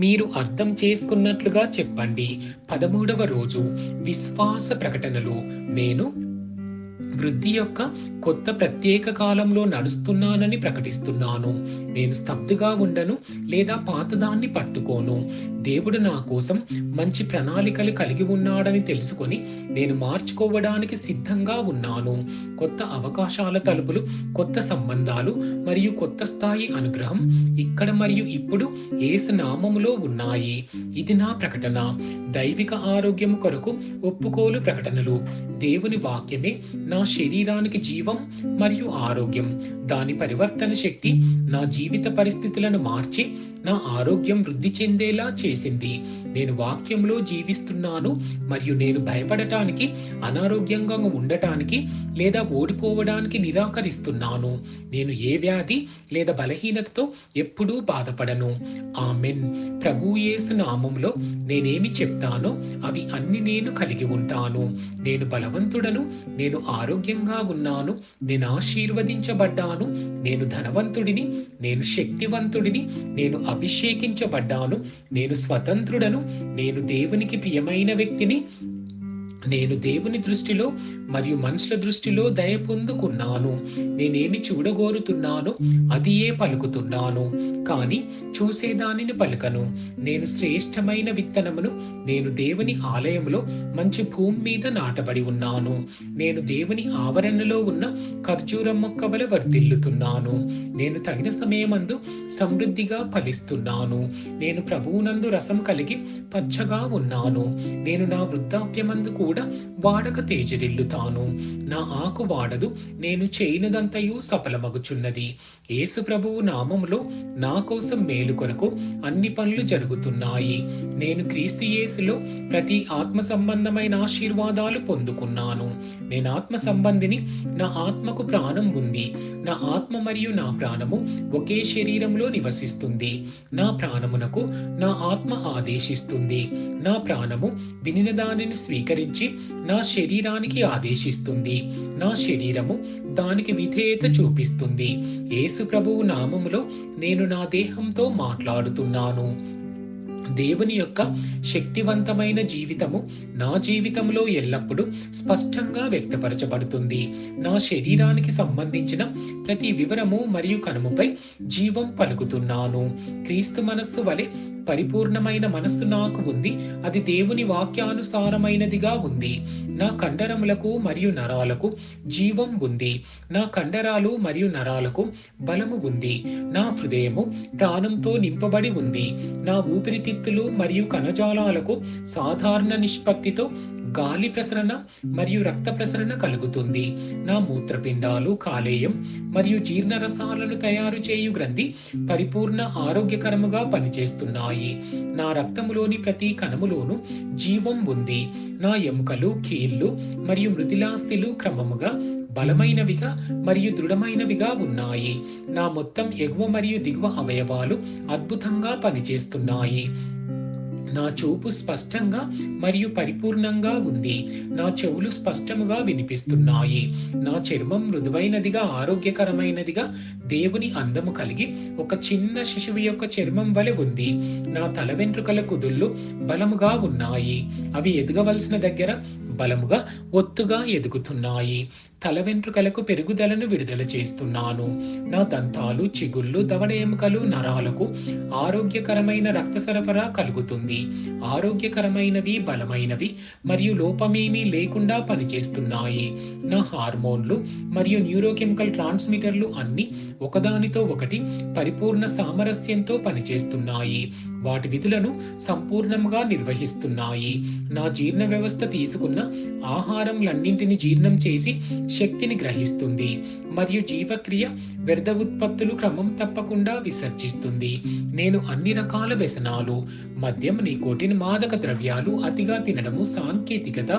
మీరు అర్థం చేసుకున్నట్లుగా చెప్పండి. పదమూడవ రోజు విశ్వాస ప్రకటనలు. నేను వృద్ధి యొక్క కొత్త ప్రత్యేక కాలంలో నడుస్తున్నానని ప్రకటిస్తున్నాను. నేను స్తబ్దుగా ఉండను లేదా పాతదాన్ని పట్టుకోను. దేవుడు నా కోసం మంచి ప్రణాళికలు కలిగి ఉన్నాడని తెలుసుకొని నేను మార్చుకోవడానికి సిద్ధంగా ఉన్నాను. కొత్త అవకాశాల తలుపులు కొత్త సంబంధాలు మరియు కొత్త స్థాయి అనుగ్రహం ఇక్కడ మరియు ఇప్పుడు ఏసు నామములో ఉన్నాయి. ఇది నా ప్రకటన. దైవిక ఆరోగ్యం కొరకు ఒప్పుకోలు ప్రకటనలు. దేవుని వాక్యమే నా శరీరానికి జీవం మరియు ఆరోగ్యం. దాని పరివర్తన శక్తి నా జీవిత పరిస్థితులను మార్చి నా ఆరోగ్యం వృద్ధి చెందేలా చేసింది. నేను వాక్యంలో జీవిస్తున్నాను మరియు నేను భయపడటానికి అనారోగ్యంగా ఉండటానికి లేదా ఓడిపోవడానికి నిరాకరిస్తున్నాను. నేను ఏ వ్యాధి లేదా బలహీనతతో ఎప్పుడూ బాధపడను. ఆమెన్. ప్రభుయేసు నామంలో నేనేమి చెప్తానో అవి అన్ని నేను కలిగి ఉంటాను. నేను బలవంతుడను నేను ఆరోగ్యంగా ఉన్నాను నేను ఆశీర్వదించబడ్డాను. నేను ధనవంతుడిని నేను శక్తివంతుడిని నేను అభిషేకించబడ్డాను. నేను స్వతంత్రుడను నేను దేవునికి ప్రియమైన వ్యక్తిని నేను దేవుని దృష్టిలో మరియు మనుషుల దృష్టిలో దయ పొందుకున్నాను. నేనేమి చూడగోరుతున్నానో అది ఏ పలుకుతున్నాను. కానీ చూసేదానిని పలుకను. నేను శ్రేష్టమైన విత్తనమును నేను దేవుని ఆలయంలో మంచి భూమి మీద నాటబడి ఉన్నాను. నేను దేవుని ఆవరణలో ఉన్న ఖర్జూరం మొక్క వల వర్ధిల్లుతున్నాను. నేను తగిన సమయమందు సమృద్ధిగా ఫలిస్తున్నాను. నేను ప్రభువునందు రసం కలిగి పచ్చగా ఉన్నాను. నేను నా వృద్ధాప్యమందు కూడా వాడక తేజరిల్లుతాను. నా ఆకు వాడదు నేను చేయనదంతయు సఫలమగుచున్నది. యేసు ప్రభువు నామములో నా కోసం మేలు కొరకు అన్ని పనులు జరుగుతున్నాయి. నేను క్రీస్తు యేసులో ప్రతి ఆత్మ సంబంధమైన ఆశీర్వాదాలు పొందుకున్నాను. నేను ఆత్మ సంబంధిని నా ఆత్మకు ప్రాణం ఉంది. నా ఆత్మ మరియు నా ప్రాణము ఒకే శరీరంలో నివసిస్తుంది. నా ప్రాణమునకు నా ఆత్మ ఆదేశిస్తుంది. నా ప్రాణము వినిన దానిని స్వీకరించి నా శరీరానికి ఆదేశిస్తుంది. నా శరీరము దానికి విధేయత చూపిస్తుంది. యేసు ప్రభువు నామములో నేను నా దేహంతో మాట్లాడుతున్నాను. దేవుని యొక్క శక్తివంతమైన జీవితము నా జీవితంలో ఎల్లప్పుడూ స్పష్టంగా వ్యక్తపరచబడుతుంది. నా శరీరానికి సంబంధించిన ప్రతి వివరము మరియు కనుముపై జీవం పలుకుతున్నాను. క్రీస్తు మనస్సు వలె పరిపూర్ణమైన మనస్సు నాకు ఉంది. అది దేవుని వాక్యానుసారమైనదిగా ఉంది. నా కండరములకు మరియు నరాలకు జీవం ఉంది. నా కండరాలు మరియు నరాలకు బలము ఉంది. నా హృదయము ప్రాణంతో నింపబడి ఉంది. నా ఊపిరితిత్తులు మరియు కణజాలాలకు సాధారణ నిష్పత్తితో గాలి ప్రసరణ మరియు రక్త ప్రసరణ కలుగుతుంది. నా మూత్రపిండాలు కాలేయం మరియు జీర్ణరసాలను తయారు చేయు గ్రంథి పరిపూర్ణ ఆరోగ్యకరముగా పనిచేస్తున్నాయి. నా రక్తములోని ప్రతి కణములోను జీవం ఉంది. నా ఎముకలు కీళ్ళు మరియు మృతిలాస్థిలు క్రమముగా బలమైనవిగా మరియు దృఢమైనవిగా ఉన్నాయి. నా మొత్తం ఎగువ మరియు దిగువ అవయవాలు అద్భుతంగా పనిచేస్తున్నాయి. నా చూపు స్పష్టంగా మరియు పరిపూర్ణంగా ఉంది. నా చెవులు స్పష్టముగా వినిపిస్తున్నాయి. నా చర్మం మృదువైనదిగా ఆరోగ్యకరమైనదిగా దేవుని అందము కలిగి ఒక చిన్న శిశువు యొక్క చర్మం వలె ఉంది. నా తల వెంట్రుకల కుదుళ్ళు బలముగా ఉన్నాయి. అవి ఎదగవలసిన దగ్గర బలముగా ఒత్తుగా ఎదుగుతున్నాయి. తల వెంట్రుకలకు పెరుగుదలను విడుదల చేస్తున్నాను. నా దంతాలు చిగుళ్ళు దవడ ఎముకలు నరాలకు ఆరోగ్యకరమైన రక్త సరఫరా కలుగుతుంది. ఆరోగ్యకరమైనవి బలమైనవి మరియు లోపమేమీ లేకుండా పనిచేస్తున్నాయి. నా హార్మోన్లు మరియు న్యూరోకెమికల్ ట్రాన్స్మిటర్లు అన్ని ఒకదానితో ఒకటి పరిపూర్ణ సామరస్యంతో పనిచేస్తున్నాయి. వాటి విధులను సంపూర్ణంగా నిర్వహిస్తున్నాయి. నా జీర్ణ వ్యవస్థ తీసుకున్న ఆహారంలన్నింటిని జీర్ణం చేసి శక్తిని గ్రహిస్తుంది. మరియు జీవక్రియ వ్యర్థ ఉత్పత్తులు క్రమం తప్పకుండా విసర్జిస్తుంది. నేను అన్ని రకాల వ్యసనాలు మద్యం నికోటిన్ మాదక ద్రవ్యాలు అతిగా తినడము సాంకేతికత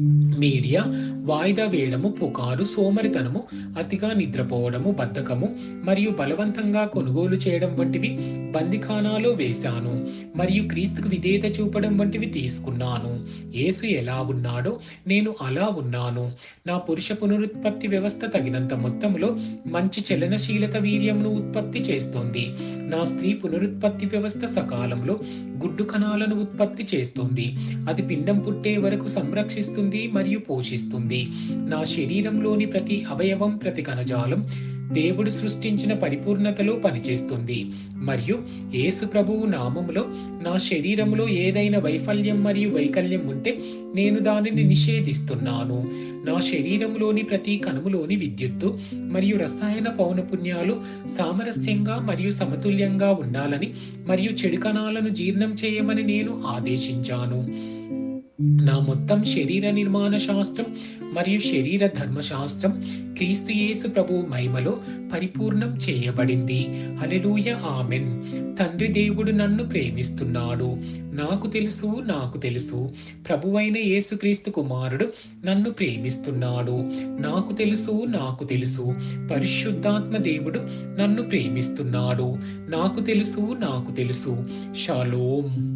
మీడియా వాయిదా వేయడము పుకారు సోమరితనము అతిగా నిద్రపోవడము బద్ధకము మరియు బలవంతంగా కొనుగోలు చేయడం వంటివి బందిఖానాలో వేశాను మరియు క్రీస్తుకు విధేయత చూపడం వంటివి తీసుకున్నాను. యేసు ఎలా ఉన్నాడో నేను అలా ఉన్నాను. నా పురుష పునరుత్పత్తి వ్యవస్థ తగినంత మొత్తంలో మంచి చలనశీలత వీర్యమును ఉత్పత్తి చేస్తుంది. నా స్త్రీ పునరుత్పత్తి వ్యవస్థ సకాలంలో గుడ్డు కణాలను ఉత్పత్తి చేస్తుంది. అది పిండం పుట్టే వరకు సంరక్షిస్తుంది మరియు పోషిస్తుంది. నా శరీరంలోని ప్రతి అవయవం ప్రతి కణజాలం దేవుడు సృష్టించిన పరిపూర్ణతలో పనిచేస్తుంది. మరియు యేసు ప్రభువు నామములో నా శరీరంలో ఏదైనా వైఫల్యం మరియు వైకల్యం ఉంటే నేను దానిని నిషేధిస్తున్నాను. నా శరీరంలోని ప్రతి కణములోని విద్యుత్తు మరియు రసాయన పౌనపుణ్యాలు సామరస్యంగా మరియు సమతుల్యంగా ఉండాలని మరియు చెడు కణాలను జీర్ణం చేయమని నేను ఆదేశించాను. నా మొత్తం శరీర నిర్మాణ శాస్త్రం మరియు శరీర ధర్మశాస్త్రం క్రీస్తు యేసు ప్రభు మహిమలో పరిపూర్ణం చేయబడింది. Hallelujah amen. తండ్రి దేవుడు నన్ను ప్రేమిస్తున్నాడు. నాకు తెలుసు నాకు తెలుసు. ప్రభువైన యేసుక్రీస్తు కుమారుడు నన్ను ప్రేమిస్తున్నాడు. నాకు తెలుసు నాకు తెలుసు. పరిశుద్ధాత్మ దేవుడు నన్ను ప్రేమిస్తున్నాడు. నాకు తెలుసు నాకు తెలుసు. షాలోం.